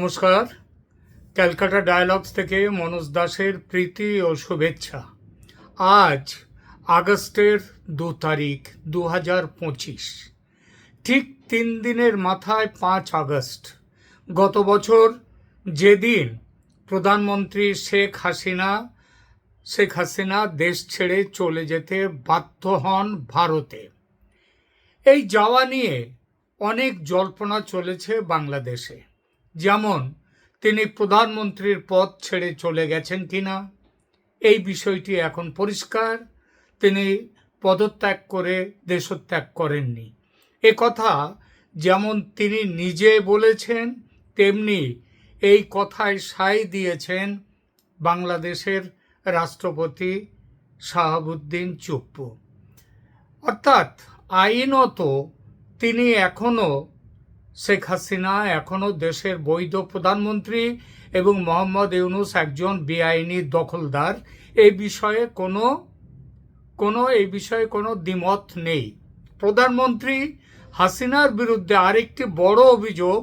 নমস্কার। ক্যালকাটা ডায়ালগস থেকে মনোজ দাসের প্রীতি ও শুভেচ্ছা। আজ আগস্টের দু তারিখ দু হাজার পঁচিশ। ঠিক তিন দিনের মাথায় পাঁচ আগস্ট। গত বছর যেদিন প্রধানমন্ত্রী শেখ হাসিনা শেখ হাসিনা দেশ ছেড়ে চলে যেতে বাধ্য হন ভারতে। এই যাওয়া নিয়ে অনেক জল্পনা চলেছে বাংলাদেশে। যেমন তিনি প্রধানমন্ত্রীর পদ ছেড়ে চলে গেছেন কিনা, এই বিষয়টি এখন পরিষ্কার। তিনি পদত্যাগ করে দেশত্যাগ করেননি। এ কথা যেমন তিনি নিজে বলেছেন, তেমনি এই কথায় সাই দিয়েছেন বাংলাদেশের রাষ্ট্রপতি শাহাবুদ্দিন চুপ্পু। অর্থাৎ আইনত তিনি এখনও শেখ হাসিনা এখনও দেশের বৈধ প্রধানমন্ত্রী এবং মোহাম্মদ ইউনুস একজন বেআইনি দখলদার। এই বিষয়ে কোনো কোনো এই বিষয়ে কোনো দ্বিমত নেই। প্রধানমন্ত্রী হাসিনার বিরুদ্ধে আরেকটি বড় অভিযোগ,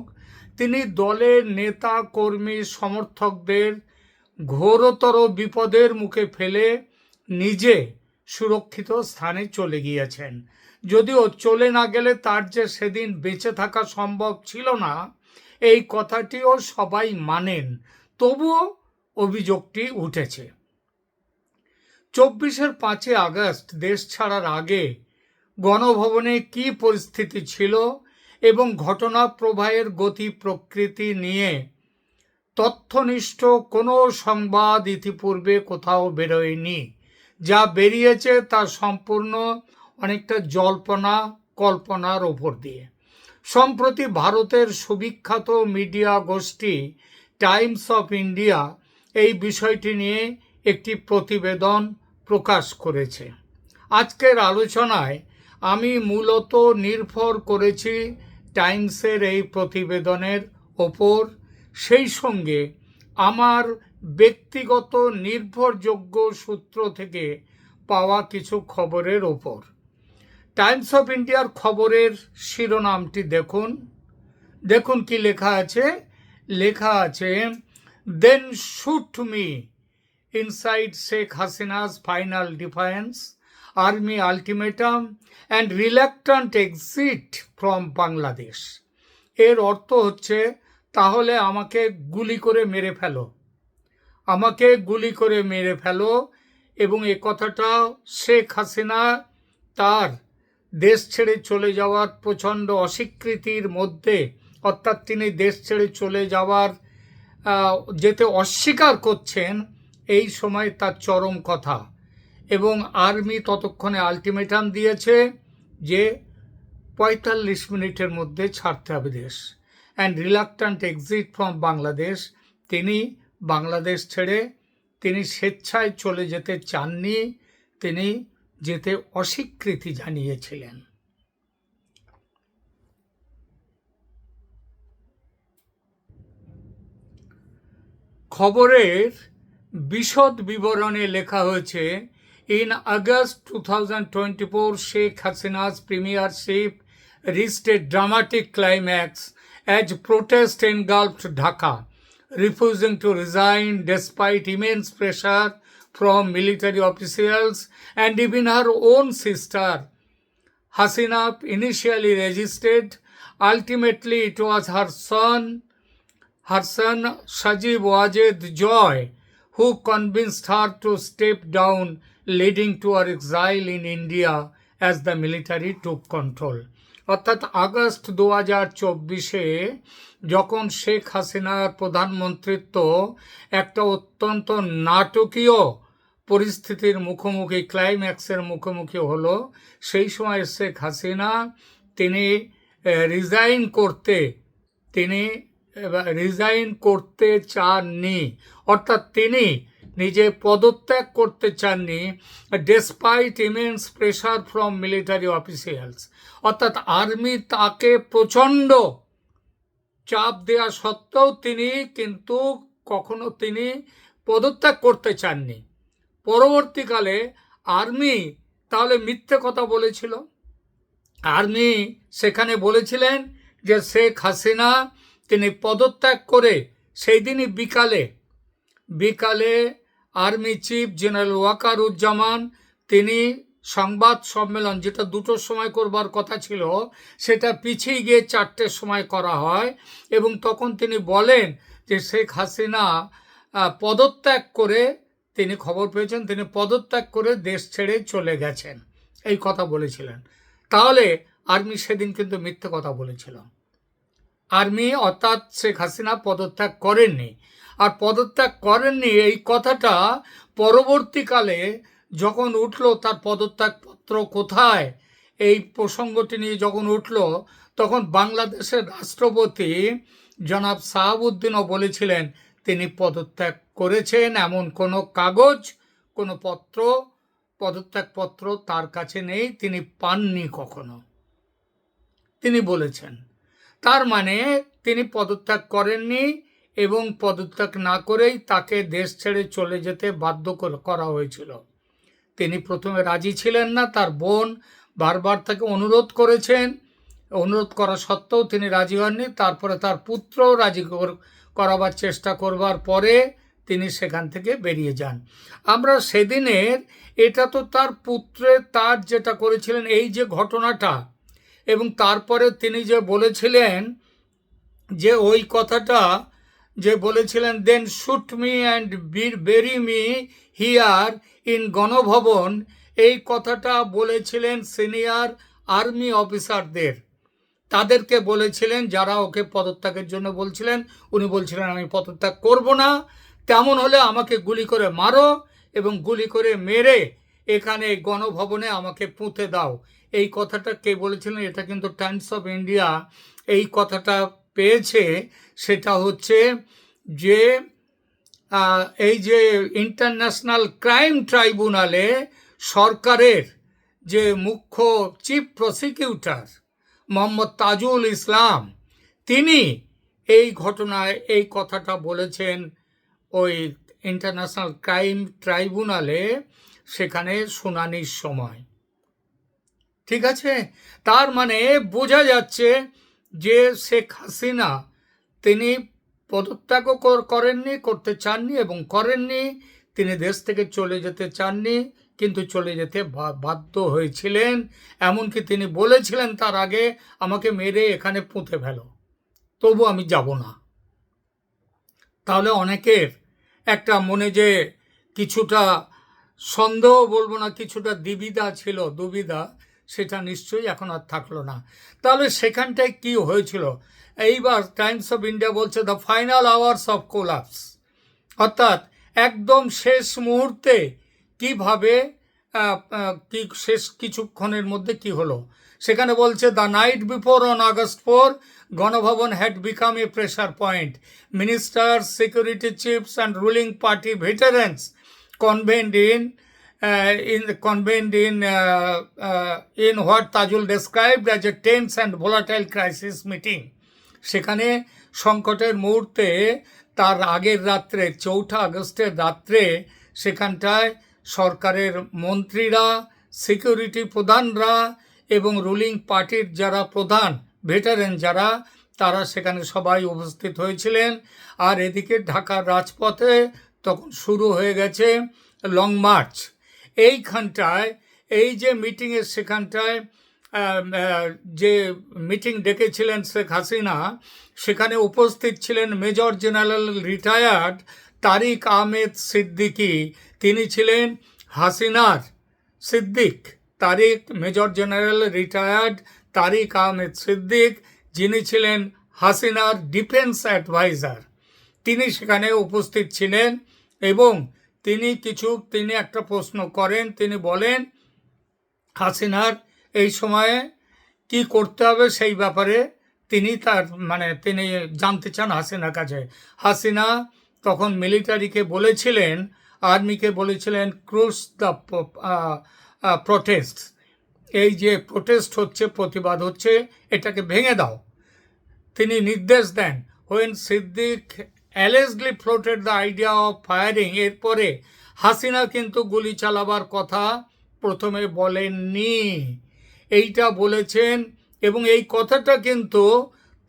তিনি দলের নেতা, কর্মী, সমর্থকদের ঘোরতর বিপদের মুখে ফেলে নিজে সুরক্ষিত স্থানে চলে গিয়েছেন। যদিও চলে না গেলে তার যে সেদিন বেঁচে থাকা সম্ভব ছিল না, এই কথাটিও সবাই মানেন, তবুও অভিযোগটি উঠেছে। চব্বিশের পাঁচই আগস্ট, দেশ ছাড়ার আগে গণভবনে কি পরিস্থিতি ছিল এবং ঘটনা প্রবাহের গতি প্রকৃতি নিয়ে তথ্যনিষ্ঠ কোনো সংবাদ ইতিপূর্বে কোথাও বেরোয়নি। যা বেরিয়েছে তা সম্পূর্ণ অনেকটা জল্পনা, কল্পনার ওপর দিয়ে। সম্প্রতি ভারতের সুবিখ্যাত মিডিয়া গোষ্ঠী টাইমস অফ ইন্ডিয়া এই বিষয়টি নিয়ে একটি প্রতিবেদন প্রকাশ করেছে। আজকের আলোচনায় আমি মূলত নির্ভর করেছি টাইমসের এই প্রতিবেদনের ওপর। সেই সঙ্গে আমার ব্যক্তিগত নির্ভরযোগ্য সূত্র থেকে পাওয়া কিছু খবরের ওপর। টাইমস অফ ইন্ডিয়ার খবরের শিরোনামটি দেখুন। দেখুন কি লেখা আছে। লেখা আছে then shoot me inside Sheikh Hasina's final difference army ultimatum and reluctant exit from Bangladesh এর অর্থ হচ্ছে, তাহলে আমাকে গুলি করে মেরে ফেলো। আমাকে গুলি করে মেরে ফেলো এবং এ কথাটা শেখ হাসিনা তার দেশ ছেড়ে চলে যাওয়ার প্রচণ্ড অস্বীকৃতির মধ্যে, অর্থাৎ তিনি দেশ ছেড়ে চলে যাওয়ার যেতে অস্বীকার করছেন, এই সময় তার চরম কথা। এবং আর্মি ততক্ষণে আলটিমেটাম দিয়েছে যে পঁয়তাল্লিশ মিনিটের মধ্যে ছাড়তে হবে দেশ। And reluctant exit from Bangladesh, তিনি বাংলাদেশ ছেড়ে তিনি স্বেচ্ছায় চলে যেতে চাননি তিনি যেতে অস্বীকৃতি জানিয়েছিলেন। খবরের বিশদ বিবরণে লেখা হয়েছে in August two thousand twenty four Sheikh Hasina's premiership a dramatic climax as protest engulfed Dhaka, refusing to resign despite immense pressure from military officials and even her own sister. Hasina initially resisted. Ultimately, it was her son, her son Sajib Wajed Joy, who convinced her to step down, leading to her exile in India as the military took control. অর্থাৎ August দু হাজার চব্বিশে যখন শেখ হাসিনার প্রধানমন্ত্রিত্ব একটা অত্যন্ত নাটকীয় পরিস্থিতির মুখোমুখি ক্লাইম্যাক্সের মুখোমুখি হলো, সেই সময় শেখ হাসিনা তিনি রিজাইন করতে, তিনি রিজাইন করতে চাননি। অর্থাৎ তিনি নিজে পদত্যাগ করতে চাননি despite immense pressure from military officials অর্থাৎ আর্মি তাকে প্রচণ্ড চাপ দেওয়া সত্ত্বেও তিনি কিন্তু কখনো তিনি পদত্যাগ করতে চাননি। পরবর্তীকালে আর্মি তাহলে মিথ্যে কথা বলেছিল। আর্মি সেখানে বলেছিলেন যে শেখ হাসিনা তিনি পদত্যাগ করে সেই দিনই বিকালে বিকালে আর্মি চিফ জেনারেল ওয়াকারুজ্জামান, তিনি সংবাদ সম্মেলন যেটা দুটোর সময় করবার কথা ছিল, সেটা পিছিয়ে গিয়ে চারটের সময় করা হয় এবং তখন তিনি বলেন যে শেখ হাসিনা পদত্যাগ করে তিনি খবর পেয়েছেন, তিনি পদত্যাগ করে দেশ ছেড়ে চলে গেছেন। এই কথা বলেছিলেন। তাহলে আর্মি সেদিন কিন্তু মিথ্যে কথা বলেছিল। আর্মি অর্থাৎ শেখ হাসিনা পদত্যাগ করেননি। আর পদত্যাগ করেননি। এই কথাটা পরবর্তীকালে যখন উঠল তার পদত্যাগপত্র কোথায়? এই প্রসঙ্গটি নিয়ে যখন উঠল, তখন বাংলাদেশের রাষ্ট্রপতি জনাব সাহাবুদ্দিনও বলেছিলেন, তিনি পদত্যাগ করেছেন এমন কোনো কাগজ, কোনো পত্র, পদত্যাগপত্র তার কাছে নেই, তিনি পাননি কখনো। তিনি বলেছেন। তার মানে তিনি পদত্যাগ করেননি এবং পদত্যাগ না করেই তাকে দেশ ছেড়ে চলে যেতে বাধ্য কর- হয়েছিল। তিনি প্রথমে রাজি ছিলেন না, তার বোন বারবার তাকে অনুরোধ করেছেন। অনুরোধ করা সত্ত্বেও তিনি রাজি হননি। তারপরে তার পুত্র রাজি কর- করাবার চেষ্টা করবার পরে তিনি সেখান থেকে বেরিয়ে যান। আমরা সেদিনের, এটা তো তার পুত্রের তার যেটা করেছিলেন, এই যে ঘটনাটা এবং তারপরে তিনি যে বলেছিলেন যে ওই কথাটা যে বলেছিলেন then shoot me and bury me here in Ganabhaban. এই কথাটা বলেছিলেন সিনিয়র আর্মি অফিসারদের। তাদেরকে বলেছিলেন, যারা ওকে পদত্যাগের জন্য বলছিলেন, উনি বলছিলেন, আমি পদত্যাগ করব না। তেমন হলে আমাকে গুলি করে মারো এবং গুলি করে মেরে এখানে গণভবনে আমাকে পুঁতে দাও। এই কথাটা কে বলেছিলেন, এটা কিন্তু টাইমস অফ ইন্ডিয়া এই কথাটা পেয়েছে সেটা হচ্ছে যে এই যে ইন্টারন্যাশনাল ক্রাইম ট্রাইব্যুনালে সরকারের যে মুখ্য চিফ প্রসিকিউটর মোহাম্মদ তাজুল ইসলাম, তিনি এই ঘটনায়, এই কথাটা বলেছেন ওই ইন্টারন্যাশনাল ক্রাইম ট্রাইব্যুনালে সেখানে শুনানির সময়। ঠিক আছে? তার মানে বোঝা যাচ্ছে যে শেখ হাসিনা তিনি পদত্যাগও কর- করেননি, করতে চাননি এবং করেননি, তিনি দেশ থেকে চলে যেতে চাননি, কিন্তু চলে যেতে বাধ্য হয়েছিলেন। এমনকি তিনি বলেছিলেন তার আগে, আমাকে মেরে এখানে পুঁতে ফেলো। তবু আমি যাব না। তাহলে অনেকের একটা মনে যে কিছুটা সন্দেহ বলব না, কিছুটা দ্বিবিধা ছিল, দুবিধা। সেটা নিশ্চয়ই এখন আর থাকল না। তাহলে সেখানটায় কি হয়েছিল? এইবার টাইমস অফ ইন্ডিয়া বলছে the final hours of collapse. অর্থাৎ একদম শেষ মুহূর্তে কীভাবে কি শেষ কিছুক্ষণের মধ্যে কি হলো? সেখানে বলছে the night before on August four Ganabhaban had become a pressure point. Minister security chiefs and ruling party veterans in uh, in convened in uh, uh, in what Tajul described as a tense and volatile crisis meeting. সেখানে সংকটের মুহূর্তে তার আগের রাত্রে চৌঠা আগস্টের রাত্রে সেখানটায় সরকারের মন্ত্রীরা সিকিউরিটি প্রধানরা এবং রুলিং পার্টির যারা প্রধান ভেটারেন যারা তারা সেখানে সবাই উপস্থিত হয়েছিলেন আর এদিকে ঢাকার রাজপথে তখন শুরু হয়ে গেছে লং মার্চ এইখানটায়, এই যে মিটিংয়ের সেখানটায় যে মিটিং ডেকেছিলেন শেখ হাসিনা, সেখানে উপস্থিত ছিলেন major general retired Tariq Ahmed Siddiqui. তিনি ছিলেন হাসিনার Siddiq, Tariq, major general retired Tariq Ahmed Siddiq. যিনি ছিলেন হাসিনার ডিফেন্স অ্যাডভাইজার। তিনি সেখানে উপস্থিত ছিলেন এবং তিনি কিছু, তিনি একটা প্রশ্ন করেন, তিনি বলেন, হাসিনার এই সময়ে কি করতে হবে সেই ব্যাপারে তিনি তার মানে তিনি জানতে চান হাসিনার কাছে। হাসিনা তখন মিলিটারিকে বলেছিলেন, আর্মিকে বলেছিলেন ক্রুস দ্য প্রোটেস্ট এই যে প্রোটেস্ট হচ্ছে, প্রতিবাদ হচ্ছে, এটাকে ভেঙে দাও। তিনি নির্দেশ দেন when Siddiq allegedly floated the idea of firing. এরপরে হাসিনা কিন্তু গুলি চালাবার কথা প্রথমে বলেননি। এইটা বলেছেন এবং এই কথাটা কিন্তু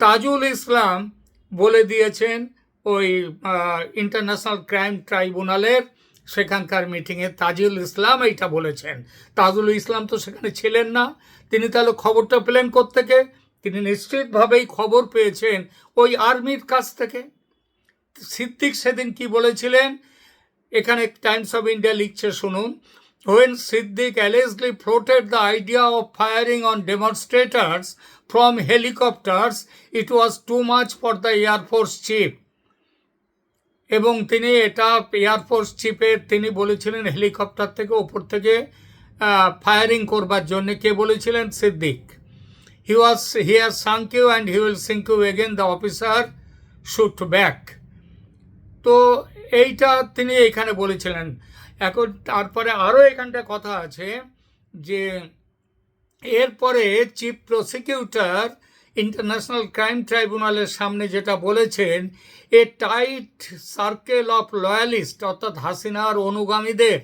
তাজুল ইসলাম বলে দিয়েছেন ওই ইন্টারন্যাশনাল ক্রাইম ট্রাইব্যুনালের সেখানকার মিটিংয়ে। তাজুল ইসলাম এইটা বলেছেন। তাজুল ইসলাম তো সেখানে ছিলেন না। তিনি তাহলে খবরটা পেলেন থেকে তিনি নিশ্চিতভাবেই খবর পেয়েছেন ওই আর্মির কাছ থেকে। সিদ্দিক সেদিন কি বলেছিলেন? এখানে টাইমস অফ ইন্ডিয়া লিখছে শুনুন। When Siddiq allegedly floated the idea of firing on demonstrators from helicopters, it was too much for the Force chief. এবং তিনি এটা এয়ারফোর্স চিফের তিনি বলেছিলেন হেলিকপ্টার থেকে ওপর থেকে ফায়ারিং করবার জন্য। কে বলেছিলেন? Siddiq. He was he has sunk you and he will sink you again the officer shoot back তো এইটা তিনি এইখানে বলেছিলেন। এখন তারপরে আরও এখানটা কথা আছে যে এরপরে চিফ প্রসিকিউটর ইন্টারন্যাশনাল ক্রাইম ট্রাইব্যুনালের সামনে যেটা বলেছেন, a tight circle of loyalist অর্থাৎ হাসিনার অনুগামীদের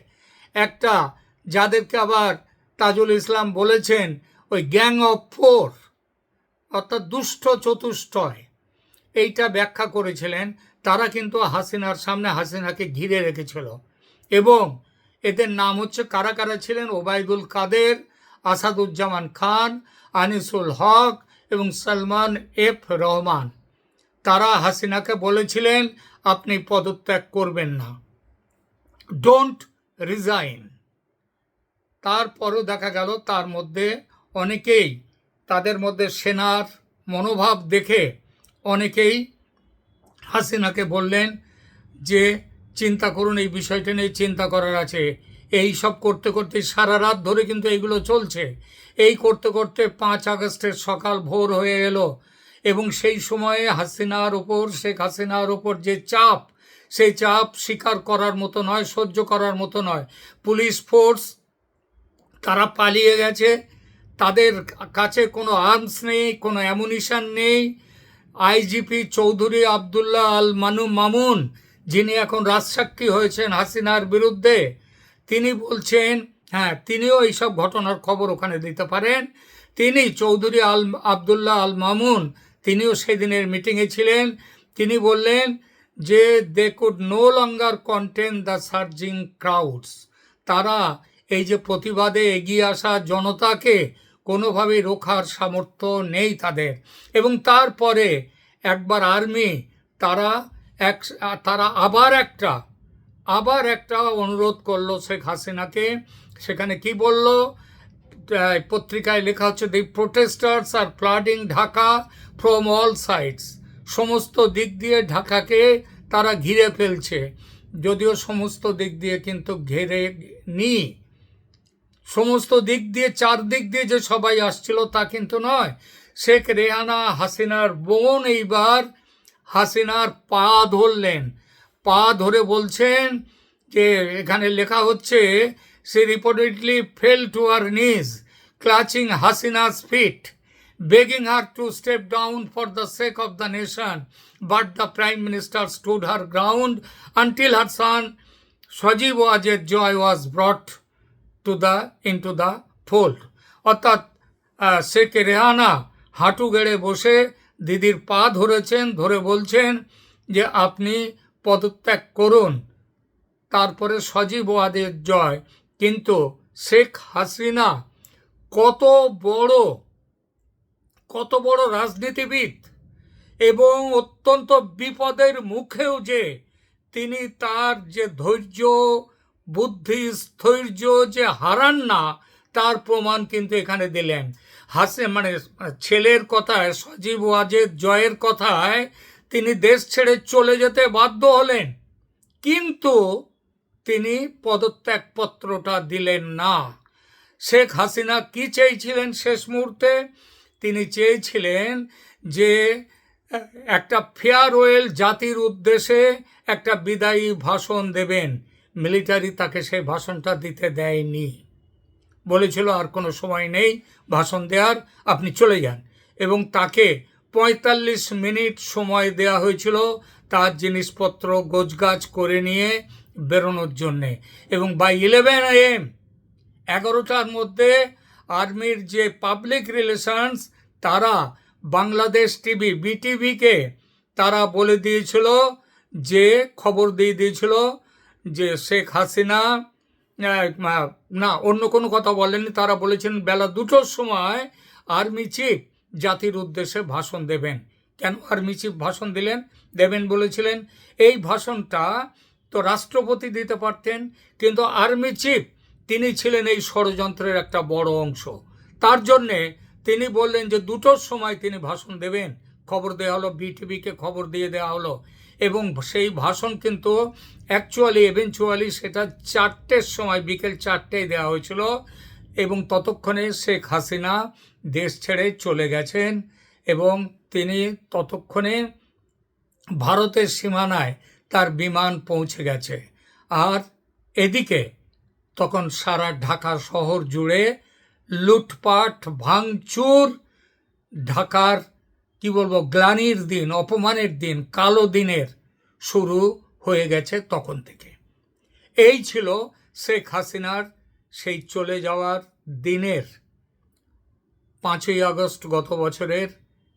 একটা, যাদেরকে আবার তাজুল ইসলাম বলেছেন ওই গ্যাং অফ ফোর, অর্থাৎ দুষ্ট চতুষ্টয়, এইটা ব্যাখ্যা করেছিলেন। তারা কিন্তু হাসিনার সামনে হাসিনাকে ঘিরে রেখেছিল। এবং এদের নাম হচ্ছে কারা কারা ছিলেন? ওবায়দুল কাদের, আসাদুজ্জামান খান, আনিসুল হক এবং সলমান এফ রহমান। তারা হাসিনাকে বলেছিলেন, আপনি পদত্যাগ করবেন না। ডোন্ট রিজাইন তারপরও দেখা গেল, তার মধ্যে অনেকেই, তাদের মধ্যে সেনার মনোভাব দেখে অনেকেই হাসিনাকে বললেন যে, চিন্তা করুন, এই বিষয়টা নিয়ে চিন্তা করার আছে। এই সব করতে করতে সারা রাত ধরে কিন্তু এইগুলো চলছে। এই করতে করতে পাঁচ আগস্টের সকাল ভোর হয়ে এলো এবং সেই সময়ে হাসিনার ওপর, শেখ হাসিনার ওপর যে চাপ, সেই চাপ স্বীকার করার মতো নয়, সহ্য করার মতো নয়। পুলিশ ফোর্স, তারা পালিয়ে গেছে। তাদের কাছে কোনো আর্মস নেই, কোনো অ্যামুনিশন নেই। আইজিপি চৌধুরী আবদুল্লাহ আল মানু মামুন, যিনি এখন রাজসাক্ষী হয়েছেন হাসিনার বিরুদ্ধে, তিনি বলছেন হ্যাঁ তিনিও এইসব ঘটনার খবর ওখানে দিতে পারেন। তিনি চৌধুরী আল, আবদুল্লাহ আল মামুন, তিনিও সেদিনের মিটিংয়ে ছিলেন। তিনি বললেন যে they could no longer contain the surging crowds তারা এই যে প্রতিবাদে এগিয়ে আসা জনতাকে কোনোভাবেই রোখার সামর্থ্য নেই তাদের। এবং তারপরে একবার আর্মি, তারা এক, তারা আবার একটা আবার একটা অনুরোধ করল শেখ হাসিনাকে। সেখানে কি বলল? পত্রিকায় লেখা হচ্ছে the protesters are flooding Dhaka from all sides সমস্ত দিক দিয়ে ঢাকাকে তারা ঘিরে ফেলছে। যদিও সমস্ত দিক দিয়ে কিন্তু ঘেরে নি। সমস্ত দিক দিয়ে, চারদিক দিয়ে যে সবাই আসছিল তা কিন্তু নয়। শেখ রেহানা হাসিনার বোন এইবার হাসিনার পা ধরলেন। পা ধরে বলছেন যে এখানে লেখা হচ্ছে she reportedly fell to her knees clutching Hasina's feet begging her to step down for the sake of the nation but the prime minister stood her ground until her son Sajeeb Wazed Joy was brought to the into the fold অর্থাৎ শেখ রেহানা হাঁটু গেড়ে বসে দিদির পা ধরেছেন, ধরে বলছেন যে আপনি পদত্যাগ করুন। তারপরে সজীব ওয়াদের জয়। কিন্তু শেখ হাসিনা কত বড় কত বড় রাজনীতিবিদ এবং অত্যন্ত বিপদের মুখেও যে তিনি তার যে ধৈর্য বুদ্ধি স্থৈর্য যে হারান না, তার প্রমাণ কিন্তু এখানে দিলেন। হাসে মানে ছেলের কথায়, সজীব ওয়াজেদ জয়ের কথায় তিনি দেশ ছেড়ে চলে যেতে বাধ্য হলেন। কিন্তু তিনি পদত্যাগপত্রটা দিলেন না। শেখ হাসিনা কি চেয়েছিলেন শেষ মুহূর্তে? তিনি চেয়েছিলেন যে, একটা ফেয়ারওয়েল জাতির উদ্দেশ্যে একটা বিদায়ী ভাষণ দেবেন। মিলিটারি তাকে সেই ভাষণটা দিতে দেয়নি। বলেছিল, আর কোনো সময় নেই, ভাষণ দেওয়ার, আপনি চলে যান। এবং তাকে পঁয়তাল্লিশ মিনিট সময় দেওয়া হয়েছিল তার জিনিসপত্র, গোছগাছ করে নিয়ে বেরোনোর জন্যে। এবং বাই ইলেভেন এম এগারোটার মধ্যে আর্মির যে পাবলিক রিলেশনস তারা বাংলাদেশ টিভি বিটিভিকে তারা বলে দিয়েছিল যে, খবর দিয়ে দিয়েছিল যে শেখ হাসিনা না, অন্য কোনো কথা বলেননি, তারা বলেছেন বেলা দুটোর সময় আর্মি চিফ জাতির উদ্দেশ্যে ভাষণ দেবেন। কেন আর্মি চিফ ভাষণ দিলেন? দেবেন বলেছিলেন, এই ভাষণটা তো রাষ্ট্রপতি দিতে পারতেন, কিন্তু আর্মি চিফ, তিনি ছিলেন এই ষড়যন্ত্রের একটা বড় অংশ। তার জন্যে তিনি বললেন যে দুটোর সময় তিনি ভাষণ দেবেন। খবর দেওয়া হলো, বিটিভিকে খবর দিয়ে দেওয়া হলো। এবং সেই ভাষণ কিন্তু অ্যাকচুয়ালি এভেনচুয়ালি সেটা চারটের সময়, বিকেল চারটেয় দেওয়া হয়েছিল এবং ততক্ষণে শেখ হাসিনা দেশ ছেড়ে চলে গেছেন এবং তিনি ততক্ষণে ভারতের সীমানায় তার বিমান পৌঁছে গেছে। আর এদিকে তখন সারা ঢাকা শহর জুড়ে লুটপাট, ভাঙচুর, ঢাকার কি বলব, গ্লানির দিন, অপমানের দিন, কালো দিনের শুরু হয়ে গেছে তখন থেকে। এই ছিল শেখ হাসিনার সেই চলে যাওয়ার দিনের পাঁচই আগস্ট গত বছরের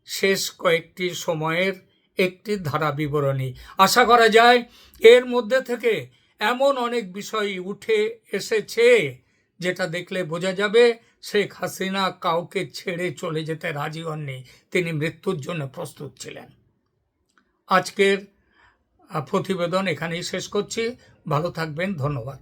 শেষ কয়েকটি সময়ের একটি ধারা বিবরণী। আশা করা যায় এর মধ্যে থেকে এমন অনেক বিষয় উঠে এসেছে যেটা দেখলে বোঝা যাবে শেখ হাসিনা কাউকে ছেড়ে চলে যেতে রাজি হননি। তিনি মৃত্যুর জন্য প্রস্তুত ছিলেন। আজকের প্রতিবেদন এখানেই শেষ করছি। ভালো থাকবেন, ধন্যবাদ।